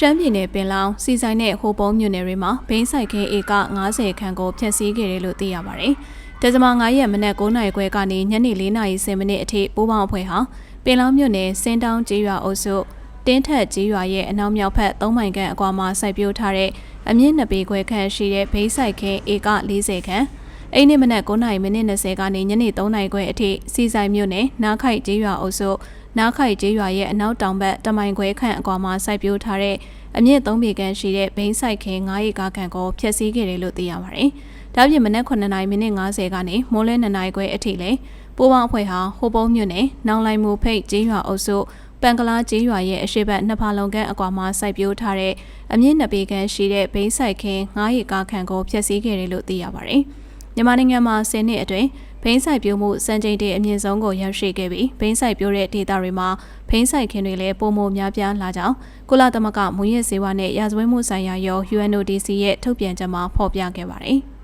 ရှမ်းပြည်နယ်ပင်လောင်စီဆိုင်နဲ့ဟိုပုံးမြို့နယ်တွေမှာဘိန်းဆိုင်ခင်းဧက90ခန့်ကိုဖျက်ဆီးခဲ့တယ်လို့သိရပါတယ်။တဇမ9ရက်မနက်9နာရီခွဲကနေညနေ4နာရီ10မိနစ်အထိပိုးပေါင်းအဖွဲ့ဟာပင်လောင်မြို့နယ်စင်းတောင်းကျေးရွာအုပ်စုတင်းထက်ကျေးရွာရဲ့အနောက်မြောက်ဘက်3မိုင်ခန့်အကွာမှာစိုက်ပျိုးထားတဲ့အမြင့်နှစ်ပေခွဲခန့်ရှိတဲ့ဘိန်းဆိုင်ခင်းဧက40ခန့်အိမ်နေ့မနက်9နာရီမိနစ်20ကနေညနေ3နာရီခွဲအထိစီဆိုင်မြို့နယ်နားခိုက်ကျေးရွာအုပ်စု နားခိုက်ကျေးရွာရဲ့အနောက်တောင်ဘက်တမိုင်ခွဲခန့်အကွာမှာစိုက်ပျိုးထားတဲ့အမြင့်3ပေခန့်ရှိတဲ့ဘိန်းဆိုင်ခင်း9ရေကခန့်ကိုဖျက်ဆီးခဲ့တယ်လို့သိရပါတယ်။ဒါ့အပြင်မနက်9နာရီမိနစ်50ကနေမိုးလဲ2နာရီခွဲအထိလည်းပိုးပေါင်းအဖွဲ့ဟာဟိုပုံးမြို့နယ်နောင်လိုက်မူဖိတ်ကျေးရွာအုပ်စုပန်ကလာကျေးရွာရဲ့အရှိတ်နှစ်ဖာလုံခန့်အကွာမှာစိုက်ပျိုးထားတဲ့အမြင့်2ပေခန့်ရှိတဲ့ဘိန်းဆိုင်ခင်း9ရေကခန့်ကိုဖျက်ဆီးခဲ့တယ်လို့သိရပါတယ်။မြန်မာနိုင်ငံမှာ10နှစ်အတွင်း ဘိန်းဆိုင်ပြိုးမှုစံချိန်တင်အမြင့်ဆုံးကိုရောက်ရှိခဲ့ပြီးဘိန်းဆိုင်ပြိုးတဲ့ဒေသတွေမှာဘိန်းဆိုင်ခင်းတွေလည်းပုံမများပြားလာကြောင်းကုလသမဂ္ဂမွေးရစေဝါနဲ့ရာဇဝတ်မှုဆိုင်ရာရော UNODC ရဲ့ထုတ်ပြန်ချက်မှာဖော်ပြခဲ့ပါတယ်။